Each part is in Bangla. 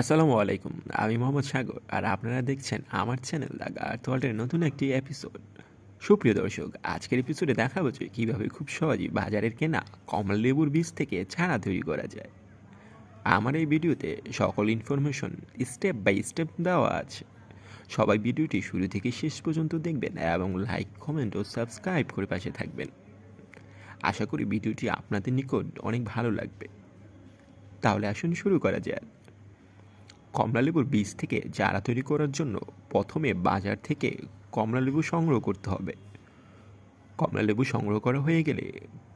আসসালামু আলাইকুম, আমি মোহাম্মদ সাগর, আর আপনারা দেখছেন আমার চ্যানেল দ্য গার্থ ওয়ার্ল্ডের নতুন একটি এপিসোড। সুপ্রিয় দর্শক, আজকের এপিসোডে দেখাবো যে কীভাবে খুব সহজেই বাজারের কেনা কমলা লেবুর বীজ থেকে ছানা তৈরি করা যায়। আমার এই ভিডিওতে সকল ইনফরমেশন স্টেপ বাই স্টেপ দেওয়া আছে। সবাই ভিডিওটি শুরু থেকে শেষ পর্যন্ত দেখবেন এবং লাইক কমেন্ট ও সাবস্ক্রাইব করে পাশে থাকবেন। আশা করি ভিডিওটি আপনাদের নিকট অনেক ভালো লাগবে। তাহলে আসুন শুরু করা যাক। কমলালেবুর বীজ থেকে চারা তৈরি করার জন্য প্রথমে বাজার থেকে কমলালেবু সংগ্রহ করতে হবে। কমলালেবু সংগ্রহ করা হয়ে গেলে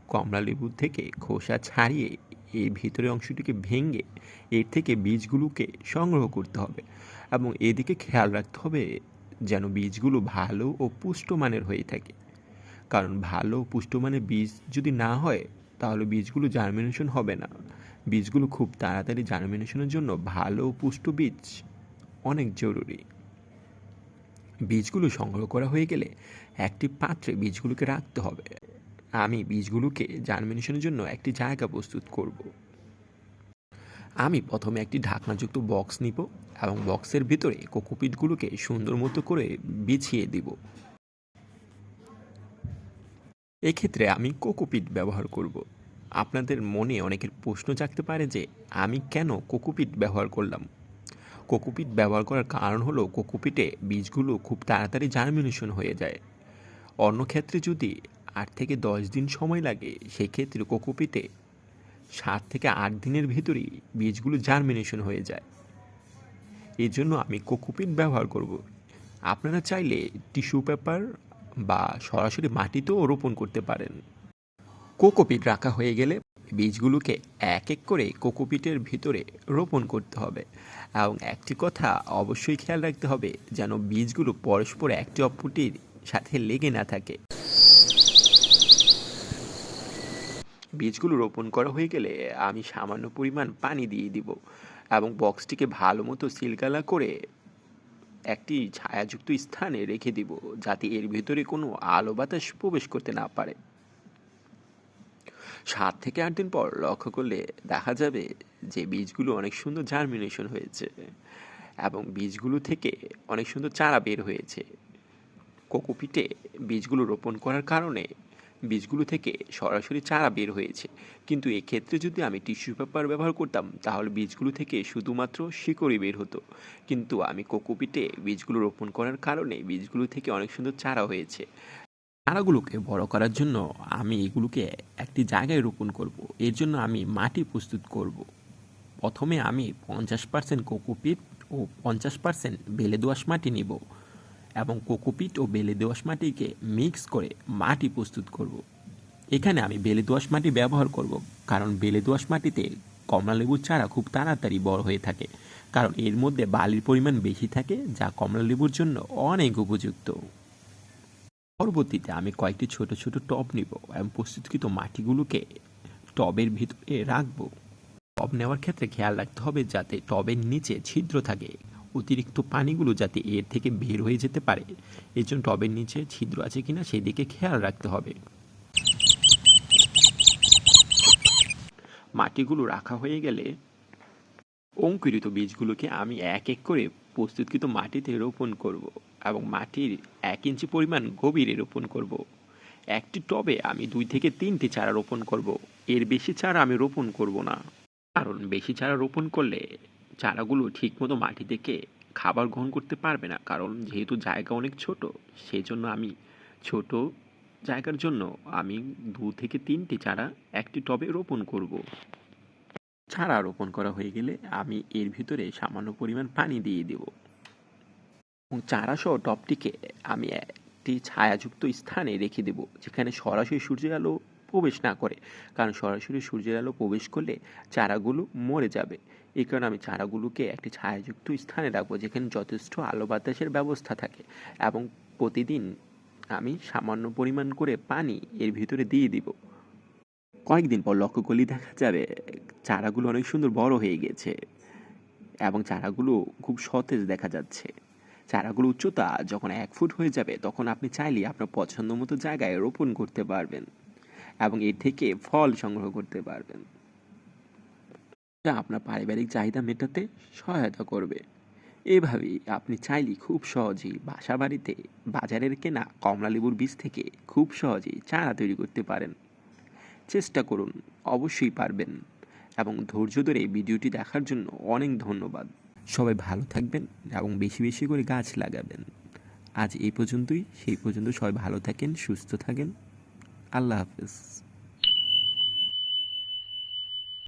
কমলালেবু থেকে খোসা ছাড়িয়ে এর ভিতরের অংশটিকে ভেঙে এর থেকে বীজগুলোকে সংগ্রহ করতে হবে এবং এদিকে খেয়াল রাখতে হবে যেন বীজগুলো ভালো ও পুষ্টমানের হয়ে থাকে। কারণ ভালো পুষ্টমানের বীজ যদি না হয়, তাহলে বীজগুলো জার্মিনেশন হবে না। বীজগুলো খুব তাড়াতাড়ি জার্মিনেশনের জন্য ভালো পুষ্ট বীজ অনেক জরুরি। বীজগুলো সংগ্রহ করা হয়ে গেলে একটি পাত্রে বীজগুলোকে রাখতে হবে। আমি বীজগুলোকে জার্মিনেশনের জন্য একটি জায়গা প্রস্তুত করব। আমি প্রথমে একটি ঢাকনাযুক্ত বক্স নিব এবং বক্সের ভিতরে কোকোপিটগুলোকে সুন্দর মতো করে বিছিয়ে দিব। এক্ষেত্রে আমি কোকোপিট ব্যবহার করব। আপনাদের মনে অনেকের প্রশ্ন জাগতে পারে যে, আমি কেন কোকোপিট ব্যবহার করলাম? কোকোপিট ব্যবহার করার কারণ হলো কোকোপিটে বীজগুলো খুব তাড়াতাড়ি জার্মিনেশন হয়ে যায়। অন্য ক্ষেত্রে যদি আট থেকে দশ দিন সময় লাগে, সেক্ষেত্রে কোকোপিটে সাত থেকে আট দিনের ভিতরেই বীজগুলো জার্মিনেশন হয়ে যায়। এই জন্য আমি কোকোপিট ব্যবহার করব। আপনারা চাইলে টিস্যু পেপার বা সরাসরি মাটিতেও রোপণ করতে পারেন। কোকোপিট রাখা হয়ে গেলে বীজগুলোকে এক এক করে কোকোপিটের ভিতরে রোপণ করতে হবে। এবং একটি কথা অবশ্যই খেয়াল রাখতে হবে, যেন বীজগুলো পরস্পর একটি অপরটির সাথে লেগে না থাকে। বীজগুলো রোপণ করা হয়ে গেলে আমি সামান্য পরিমাণ পানি দিয়ে দিব এবং বক্সটিকে ভালো মতো সিলগালা করে একটি ছায়াযুক্ত স্থানে রেখে দিব, যাতে এর ভিতরে কোনো আলো বাতাস প্রবেশ করতে না পারে। সাত থেকে আট দিন পর লক্ষ্য করলে দেখা যাবে যে বীজগুলো অনেক সুন্দর জার্মিনেশন হয়েছে এবং বীজগুলো থেকে অনেক সুন্দর চারা বের হয়েছে। কোকোপিটে বীজগুলো রোপণ করার কারণে বীজগুলো থেকে সরাসরি চারা বের হয়েছে। কিন্তু এক্ষেত্রে যদি আমি টিস্যু পেপার ব্যবহার করতাম, তাহলে বীজগুলো থেকে শুধুমাত্র শিকড়ই বের হতো। কিন্তু আমি কোকোপিটে বীজগুলো রোপণ করার কারণে বীজগুলো থেকে অনেক সুন্দর চারা হয়েছে। চারাগুলোকে বড় করার জন্য আমি এগুলোকে একটি জায়গায় রোপণ করব। এর জন্য আমি মাটি প্রস্তুত করব। প্রথমে আমি পঞ্চাশ পার্সেন্ট কোকোপিট ও পঞ্চাশ পার্সেন্ট বেলে দোয়াশ মাটি নিব এবং কোকোপিট ও বেলে দোয়াশ মাটিকে মিক্স করে মাটি প্রস্তুত করব। এখানে আমি বেলে দোয়াশ মাটি ব্যবহার করব কারণ বেলে দোয়াশ মাটিতে কমলালেবুর চারা খুব তাড়াতাড়ি বড় হয়ে থাকে কারণ এর মধ্যে বালির পরিমাণ বেশি থাকে যা কমলালেবুর জন্য অনেক উপযুক্ত পরবর্তীতে আমি কয়েকটি ছোট ছোট টব নিব এবং প্রস্তুতকৃত মাটিগুলোকে টবের ভিতরে রাখব। টব নেওয়ার ক্ষেত্রে খেয়াল রাখতে হবে যাতে টবের নিচে ছিদ্র থাকে। অতিরিক্ত পানিগুলো যাতে এর থেকে বের হয়ে যেতে পারে। এর জন্য টবের নিচে ছিদ্র আছে কিনা সেই দিকে খেয়াল রাখতে হবে। মাটিগুলো রাখা হয়ে গেলে অঙ্কুরিত বীজগুলোকে আমি এক এক করে প্রস্তুতকৃত মাটিতে রোপণ করব এবং মাটির এক ইঞ্চি পরিমাণ গভীরে রোপণ করব। একটি টবে আমি দুই থেকে তিনটি চারা রোপণ করব। এর বেশি চারা আমি রোপণ করব না। কারণ বেশি চারা রোপণ করলে চারাগুলো ঠিকমতো মাটি থেকে খাবার গ্রহণ করতে পারবে না। কারণ যেহেতু জায়গা অনেক ছোট সেই জন্য আমি ছোট জায়গার জন্য আমি দু থেকে তিনটি চারা একটি টবে রোপণ করব। চারা রোপণ করা হয়ে গেলে আমি এর ভিতরে সামান্য পরিমাণ পানি দিয়ে দেব। এবং চারাসহ টবটিকে আমি একটি ছায়াযুক্ত স্থানে রেখে দেব, যেখানে সরাসরি সূর্যের আলো প্রবেশ না করে। কারণ সরাসরি সূর্যের আলো প্রবেশ করলে চারাগুলো মরে যাবে। এই কারণে আমি চারাগুলোকে একটি ছায়াযুক্ত স্থানে রাখব, যেখানে যথেষ্ট আলো বাতাসের ব্যবস্থা থাকে। এবং প্রতিদিন আমি সামান্য পরিমাণ করে পানি এর ভিতরে দিয়ে দিব। কয়েকদিন পর লক্ষ্য করলেই দেখা যাবে, চারাগুলো অনেক সুন্দর বড় হয়ে গেছে এবং চারাগুলো খুব সতেজ দেখা যাচ্ছে। চারাগুলো উচ্চতা যখন এক ফুট হয়ে যাবে, তখন আপনি চাইলে আপনার পছন্দ মতো জায়গায় রোপণ করতে পারবেন এবং এর থেকে ফল সংগ্রহ করতে পারবেন। যা আপনার পারিবারিক চাহিদা মেটাতে সহায়তা করবে। এভাবেই আপনি চাইলে খুব সহজেই বাসা বাড়িতে বাজারের কেনা কমলালেবুর বীজ থেকে খুব সহজেই চারা তৈরি করতে পারেন। চেষ্টা করুন, অবশ্যই পারবেন। এবং ধৈর্য ধরে ভিডিওটি দেখার জন্য অনেক ধন্যবাদ। সবাই ভালো থাকবেন এবং বেশি বেশি করে গাছ লাগাবেন। আজ এই পর্যন্তই, সেই পর্যন্ত সবাই ভালো থাকেন, সুস্থ থাকেন। আল্লাহ হাফেজ।